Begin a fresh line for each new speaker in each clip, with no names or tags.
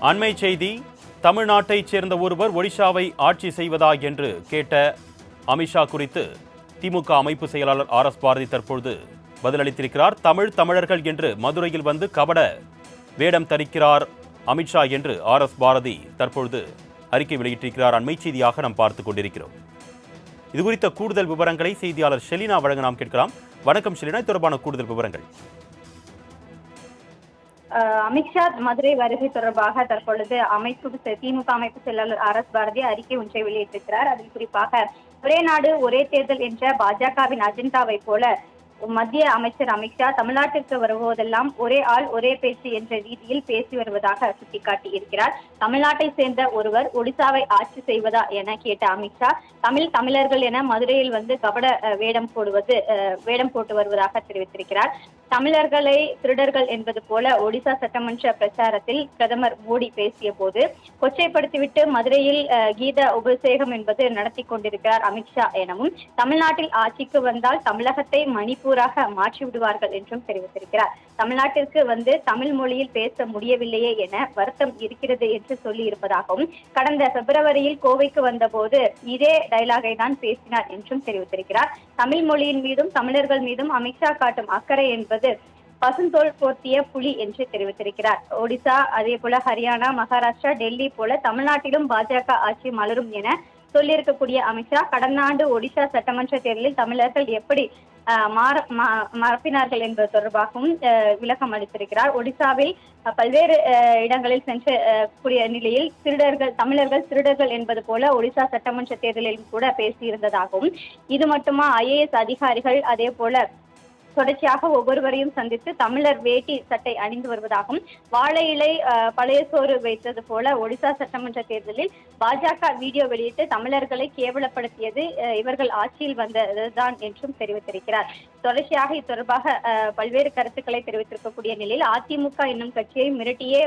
அண்மை செய்தி தமிழ்நாட்டைச் சேர்ந்த ஒருவர் ஒடிஷாவை ஆட்சி செய்வதா என்று கேட்ட அமித்ஷா குறித்து திமுக அமைப்பு செயலாளர் ஆர் எஸ் பாரதி தற்பொழுது பதிலளித்திருக்கிறார். தமிழ் தமிழர்கள் என்று மதுரையில் வந்து கபட வேடம் தரிக்கிறார் அமித்ஷா என்று ஆர் எஸ் பாரதி தற்பொழுது அறிக்கை வெளியிட்டிருக்கிறார். அண்மை செய்தியாக நாம் பார்த்துக் கொண்டிருக்கிறோம். இது குறித்த கூடுதல் விவரங்களை செய்தியாளர் ஷெலினா வழங்க நாம் கேட்கலாம். வணக்கம் ஷெலினா. தொடர்பான கூடுதல் விவரங்கள்.
அமித்ஷா மதுரை வருகை தொடர்பாக தற்பொழுது அமைப்பு செ- திமுக அமைப்பு செயலாளர் ஆர் எஸ் பாரதி அறிக்கை ஒன்றை வெளியிட்டிருக்கிறார். அதில் குறிப்பாக ஒரே நாடு ஒரே தேர்தல் என்ற பாஜகவின் அஜெண்டாவை போல மத்திய அமைச்சர் அமித்ஷா தமிழ்நாட்டிற்கு வருவதெல்லாம் ஒரே ஆள் ஒரே பேச்சு என்ற ரீதியில் பேசி வருவதாக சுட்டிக்காட்டி இருக்கிறார் தமிழ்நாட்டை சேர்ந்த ஒருவர் ஒடிசாவை ஆட்சி செய்வதா என கேட்ட அமித்ஷா தமிழ் தமிழர்கள் என மதுரையில் வந்து கபட வேடம் போடுவது வேடம் போட்டு வருவதாக தெரிவித்திருக்கிறார். தமிழர்களை திருடர்கள் என்பது போல ஒடிசா சட்டமன்ற பிரச்சாரத்தில் பிரதமர் மோடி பேசிய போது கொச்சைப்படுத்திவிட்டு மதுரையில் கீத உபசேகம் என்பது நடத்தி கொண்டிருக்கிறார் அமித்ஷா எனவும் தமிழ்நாட்டில் ஆட்சிக்கு வந்தால் தமிழகத்தை மணிப்பூராக மாற்றி விடுவார்கள் என்றும் தெரிவித்திருக்கிறார். தமிழ்நாட்டிற்கு வந்து தமிழ் மொழியில் பேச முடியவில்லையே என வருத்தம் இருக்கிறது என்று சொல்லி இருப்பதாகவும் கடந்த பிப்ரவரியில் கோவைக்கு வந்தபோது இதே டைலாகை தான் பேசினார் என்றும் தெரிவித்திருக்கிறார். தமிழ் மொழியின் மீதும் தமிழர்கள் மீதும் அமித்ஷா காட்டும் அக்கறை என்பது பசுந்தோல் போர்த்திய புலி என்று தெரிவித்திருக்கிறார். ஒடிசா அதே போல ஹரியானா மகாராஷ்டிரா டெல்லி போல தமிழ்நாட்டிலும் பாஜக ஆட்சி மலரும் என சொல்லியிருக்கக்கூடிய அமித்ஷா கடந்த ஆண்டு ஒடிசா சட்டமன்ற தேர்தலில் தமிழர்கள் எப்படி மாற மறப்பினார்கள் என்பது தொடர்பாகவும் விளக்கம் அளித்திருக்கிறார். ஒடிசாவில் பல்வேறு இடங்களில் சென்ற கூடிய நிலையில் திருடர்கள் தமிழர்கள் திருடர்கள் என்பது போல ஒடிசா சட்டமன்ற தேர்தலில் கூட பேசியிருந்ததாகவும் இது மட்டுமா ஐஏஎஸ் அதிகாரிகள் அதே போல தொடர்ச்சியாக ஒவ்வொருவரையும் சந்தித்து தமிழர் வேட்டி சட்டை அணிந்து வருவதாகவும் வாழை இலை பழைய சோறு வைத்தது போல ஒடிசா சட்டமன்ற தேர்தலில் பாஜக வீடியோ வெளியிட்டு தமிழர்களை கேவலப்படுத்தியது இவர்கள் ஆட்சியில் வந்ததுதான் என்றும் தெரிவித்திருக்கிறார். தொடர்ச்சியாக இது தொடர்பாக பல்வேறு கருத்துக்களை தெரிவித்திருக்கக்கூடிய நிலையில் அதிமுக என்னும் கட்சியை மிரட்டியே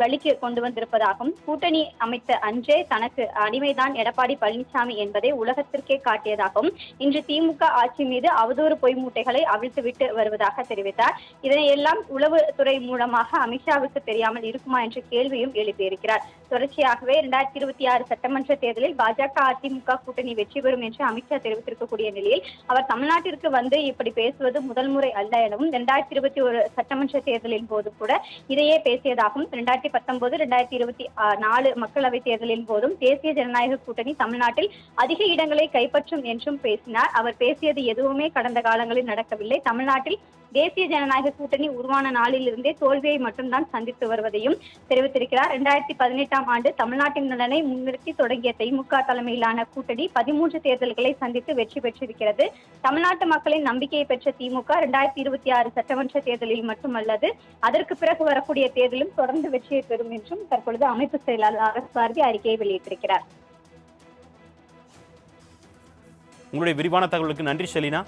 வழிக்கு கொண்டு வந்திருப்பதாகவும் கூட்டணி அமைத்த அன்றே தனக்கு அடிமைதான் எடப்பாடி பழனிசாமி என்பதை உலகத்திற்கே காட்டியதாகவும் இன்று திமுக ஆட்சி மீது அவதூறு பொய் மூட்டைகளை அவர் அவிழ்த்துவிட்டு வருவதாக தெரிவித்தார். இதனையெல்லாம் உளவுத்துறை மூலமாக அமித்ஷாவுக்கு தெரியாமல் இருக்குமா என்ற கேள்வியும் எழுப்பியிருக்கிறார். தொடர்ச்சியாகவே இரண்டாயிரத்தி இருபத்தி ஆறு சட்டமன்ற தேர்தலில் பாஜக அதிமுக கூட்டணி வெற்றி பெறும் என்று அமித்ஷா தெரிவித்திருக்கக்கூடிய நிலையில் அவர் தமிழ்நாட்டிற்கு வந்து இப்படி பேசுவது முதல் முறை அல்ல எனவும் இரண்டாயிரத்தி இருபத்தி ஒரு சட்டமன்ற தேர்தலின் போது கூட இதையே பேசியதாகவும் இரண்டாயிரத்தி பத்தொன்பது இரண்டாயிரத்தி இருபத்தி நாலு மக்களவை தேர்தலின் போதும் தேசிய ஜனநாயக கூட்டணி தமிழ்நாட்டில் அதிக இடங்களை கைப்பற்றும் என்றும் பேசினார். அவர் பேசியது எதுவுமே கடந்த காலங்களில் நடக்கவில்லை. இல்லை தமிழ்நாட்டில் தேசிய ஜனநாயக கூட்டணி உருவான நாளிலிருந்தே தோல்வியை மட்டும்தான் சந்தித்து வருவதையும் தெரிவித்திருக்கிறார். இரண்டாயிரத்தி பதினெட்டாம் ஆண்டு தமிழ்நாட்டின் நலனை முன்னிறுத்தி தொடங்கிய திமுக தலைமையிலான கூட்டணி பதிமூன்று தேர்தல்களை சந்தித்து வெற்றி பெற்றிருக்கிறது. தமிழ்நாட்டு மக்களின் நம்பிக்கையை பெற்ற திமுக இரண்டாயிரத்தி இருபத்தி ஆறு சட்டமன்ற தேர்தலில் மட்டுமல்லது அதற்கு பிறகு வரக்கூடிய தேர்தலும் தொடர்ந்து வெற்றியை பெறும் என்றும் தற்பொழுது அமைப்பு செயலாளர் ஆர் பாரதி அறிக்கையை வெளியிட்டிருக்கிறார்.
உங்களுடைய விரிவான தகவலுக்கு நன்றி ஷெலினா.